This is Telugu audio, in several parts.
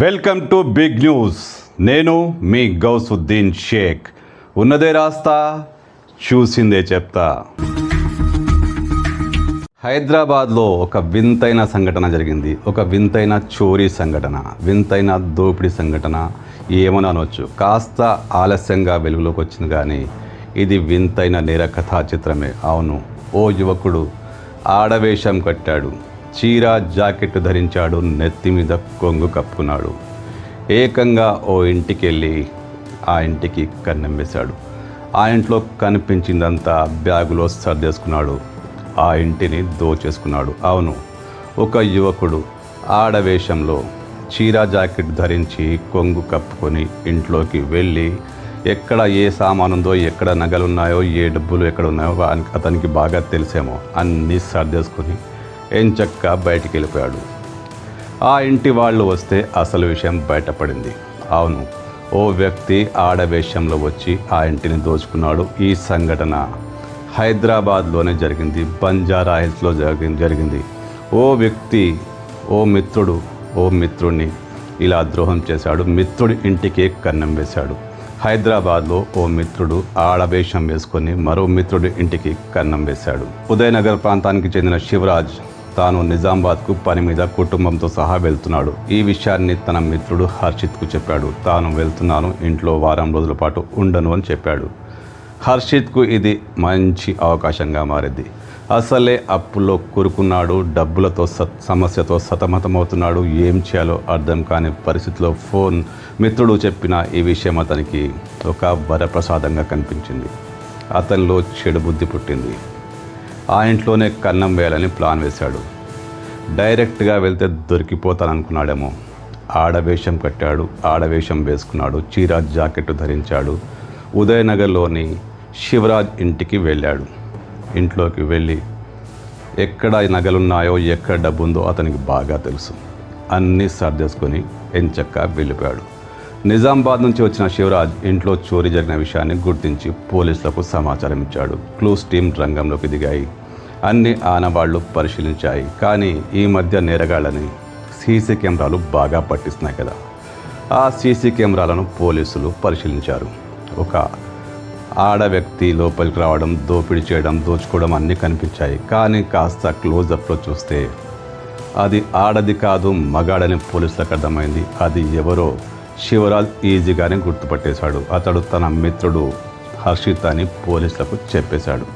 Welcome to big news. నేను మీ గౌసుద్దీన్ షేక్. ఉన్నదే రాస్తా చూసిందే చెప్తా. హైదరాబాద్లో ఒక వింతైన సంఘటన జరిగింది. ఒక వింతైన చోరీ సంఘటన వింతైన దోపిడీ సంఘటన ఏమని అనొచ్చు. కాస్త ఆలస్యంగా వెలుగులోకి వచ్చింది కానీ ఇది వింతైన నేర కథా చిత్రమే. అవును ఓ యువకుడు ఆడవేషం కట్టాడు. చీర జాకెట్ ధరించాడు నెత్తి మీద కొంగు కప్పుకున్నాడు. ఏకంగా ఓ ఇంటికి వెళ్ళి ఆ ఇంటికి కన్నెమ్మేశాడు ఆ ఇంట్లో కనిపించిందంతా బ్యాగులో సర్దేసుకున్నాడు. ఆ ఇంటిని దోచేసుకున్నాడు. అవును ఒక యువకుడు ఆడవేషంలో చీర జాకెట్ ధరించి కొంగు కప్పుకొని ఇంట్లోకి వెళ్ళి ఎక్కడ ఏ సామానుందో ఎక్కడ నగలున్నాయో ఏ డబ్బులు ఎక్కడ ఉన్నాయో అతనికి బాగా తెలిసేమో. అన్నీ సర్దేసుకొని ఎంచక్క బయటికి వెళ్ళిపోయాడు ఆ ఇంటి వాళ్ళు వస్తే అసలు విషయం బయటపడింది. అవును ఓ వ్యక్తి ఆడవేషంలో వచ్చి ఆ ఇంటిని దోచుకున్నాడు. ఈ సంఘటన హైదరాబాద్లోనే జరిగింది. బంజారా హిల్స్లో జరిగి జరిగింది. ఓ వ్యక్తి ఓ మిత్రుడు ఓ మిత్రుడిని ఇలా ద్రోహం చేశాడు. మిత్రుడి ఇంటికి కన్నం వేశాడు. హైదరాబాద్లో ఓ మిత్రుడు ఆడవేషం వేసుకొని మరో మిత్రుడి ఇంటికి కన్నం వేశాడు. ఉదయనగర్ ప్రాంతానికి చెందిన శివరాజ్ తాను నిజామాబాద్కు పని మీద కుటుంబంతో సహా వెళ్తున్నాడు. ఈ విషయాన్ని తన మిత్రుడు హర్షిత్కు చెప్పాడు. తాను వెళ్తున్నాను ఇంట్లో వారం రోజుల పాటు ఉండను అని చెప్పాడు. హర్షిత్కు ఇది మంచి అవకాశంగా మారింది. అసలే అప్పుల్లో కూరుకున్నాడు డబ్బులతో సత్ సమస్యతో సతమతమవుతున్నాడు. ఏం చేయాలో అర్థం కాని పరిస్థితిలో ఫోన్ మిత్రుడు చెప్పిన ఈ విషయం అతనికి ఒక వరప్రసాదంగా కనిపించింది. అతనిలో చెడు బుద్ధి పుట్టింది. ఆ ఇంట్లోనే కన్నం వేయాలని ప్లాన్ వేశాడు. డైరెక్ట్గా వెళ్తే దొరికిపోతాననుకున్నాడేమో. ఆడవేషం కట్టాడు ఆడవేషం వేసుకున్నాడు చీర జాకెట్ ధరించాడు. ఉదయనగర్లోని శివరాజ్ ఇంటికి వెళ్ళాడు. ఇంట్లోకి వెళ్ళి ఎక్కడ నగలున్నాయో ఎక్కడ డబ్బు ఉందో అతనికి బాగా తెలుసు. అన్నీ సర్దేసుకొని ఎంచక్క వెళ్ళిపోయాడు. నిజామాబాద్ నుంచి వచ్చిన శివరాజ్ ఇంట్లో చోరీ జరిగిన విషయాన్ని గుర్తించి పోలీసులకు సమాచారం ఇచ్చాడు. క్లూస్ టీం రంగంలోకి దిగాయి. అన్ని ఆనవాళ్ళు పరిశీలించాయి. కానీ ఈ మధ్య నేరగాళ్ళని సీసీ కెమెరాలు బాగా పట్టిస్తున్నాయి కదా. ఆ సీసీ కెమెరాలను పోలీసులు పరిశీలించారు. ఒక ఆడ వ్యక్తి లోపలికి రావడం దోపిడీ చేయడం దోచుకోవడం అన్నీ కనిపించాయి. కానీ కాస్త క్లోజప్లో చూస్తే అది ఆడది కాదు మగాడని పోలీసులకు అర్థమైంది. అది ఎవరో శివరాజ్ ఈజీగానే గుర్తుపట్టేశాడు. అతడు తన మిత్రుడు హర్షిత్ అని పోలీసులకు చెప్పేశాడు.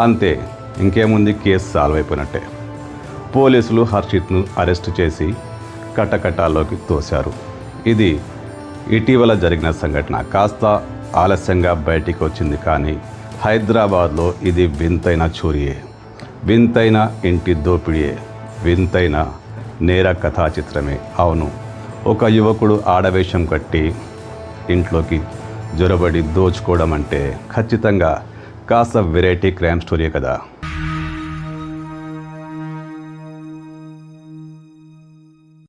అంతే ఇంకేముంది కేసు సాల్వ్ అయిపోయినట్టే. పోలీసులు హర్షిత్ను అరెస్ట్ చేసి కటకటాల్లోకి తోశారు. ఇది ఇటీవల జరిగిన సంఘటన. కాస్త ఆలస్యంగా బయటికి వచ్చింది కానీ హైదరాబాద్లో ఇది వింతైన చూరియే. వింతైన ఇంటి దోపిడియే. వింతైన నేర కథా చిత్రమే అవును ఒక యువకుడు ఆడవేషం కట్టి ఇంట్లోకి జొరబడి దోచుకోవడం అంటే ఖచ్చితంగా కాస్త వెరైటీ క్రైమ్ స్టోరీ కదా.